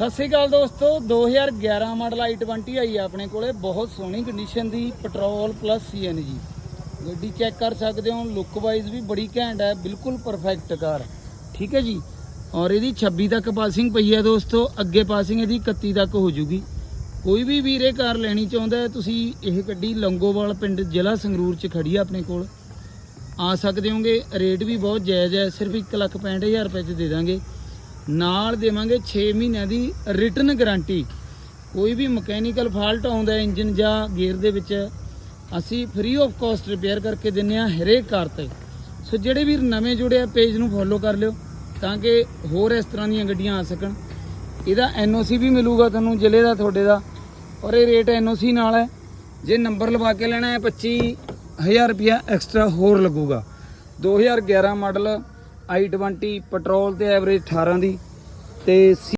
ਸਤਿ ਸ਼੍ਰੀ ਅਕਾਲ ਦੋਸਤੋ 2011 model i20 ਆਈ ਆ ਆਪਣੇ ਕੋਲੇ, ਬਹੁਤ ਸੋਹਣੀ ਕੰਡੀਸ਼ਨ ਦੀ ਪੈਟਰੋਲ ਪਲੱਸ ਸੀਐਨਜੀ ਗੱਡੀ ਚੈੱਕ ਕਰ ਸਕਦੇ ਹੋ ਲੁੱਕ ਵਾਈਜ਼ ਵੀ ਬੜੀ ਘੈਂਟ ਹੈ, ਬਿਲਕੁਲ ਪਰਫੈਕਟ ਕਾਰ ਠੀਕ ਹੈ ਜੀ? ਔਰ ਇਹਦੀ 26 ਤੱਕ ਪਾਸਿੰਗ ਪਈ ਹੈ ਦੋਸਤੋ, ਅੱਗੇ ਪਾਸਿੰਗ ਇਹਦੀ 31 ਤੱਕ ਹੋ ਜੂਗੀ। ਕੋਈ ਵੀ ਵੀਰੇ ਕਾਰ ਲੈਣੀ ਚਾਹੁੰਦਾ ਤੁਸੀਂ ਇਹ ਗੱਡੀ ਲੰਗੋਵਾਲ ਪਿੰਡ ਜ਼ਿਲ੍ਹਾ ਸੰਗਰੂਰ ਚ ਖੜੀ ਆ ਆਪਣੇ ਕੋਲ। ਆ ਸਕਦੇ ਹੋਗੇ, ਰੇਟ ਵੀ ਬਹੁਤ ਜਾਇਜ਼ ਹੈ, ਸਿਰਫ 165000 ਰੁਪਏ ਚ ਦੇ ਦਾਂਗੇ। ਨਾਲ ਦੇਵਾਂਗੇ 6 ਮਹੀਨਿਆਂ ਦੀ ਰਿਟਰਨ ਗਾਰੰਟੀ ਕੋਈ ਵੀ ਮਕੈਨੀਕਲ ਫਾਲਟ ਆਉਂਦਾ ਇੰਜਨ ਜਾਂ ਗੇਅਰ ਦੇ ਵਿੱਚ, ਅਸੀਂ ਫ੍ਰੀ ਆਫ ਕਾਸਟ ਰਿਪੇਅਰ ਕਰਕੇ ਦਿੰਨੇ ਆ ਹਰੇਕ ਕਾਰ ਤੇ। ਸੋ ਜਿਹੜੇ ਵੀ ਨਵੇਂ ਜੁੜੇ ਆ ਪੇਜ ਨੂੰ ਫੋਲੋ ਕਰ ਲਿਓ, ਤਾਂ ਕਿ ਹੋਰ ਇਸ ਤਰ੍ਹਾਂ ਦੀਆਂ ਗੱਡੀਆਂ ਆ ਸਕਣ। ਇਹਦਾ ਐਨਓਸੀ ਵੀ ਮਿਲੂਗਾ ਤੁਹਾਨੂੰ, ਜ਼ਿਲ੍ਹੇ ਦਾ, ਤੁਹਾਡੇ ਦਾ। ਔਰ ਇਹ ਰੇਟ ਐਨਓਸੀ ਨਾਲ ਹੈ। ਜੇ ਨੰਬਰ ਲਵਾ ਕੇ ਲੈਣਾ ਹੈ 25000 ਰੁਪਿਆ ਐਕਸਟਰਾ ਹੋਰ ਲੱਗੂਗਾ। 2011 ਮਾਡਲ i20 ਪੈਟਰੋਲ ਤੇ ਐਵਰੇਜ 18 ਦੀ ਤੇ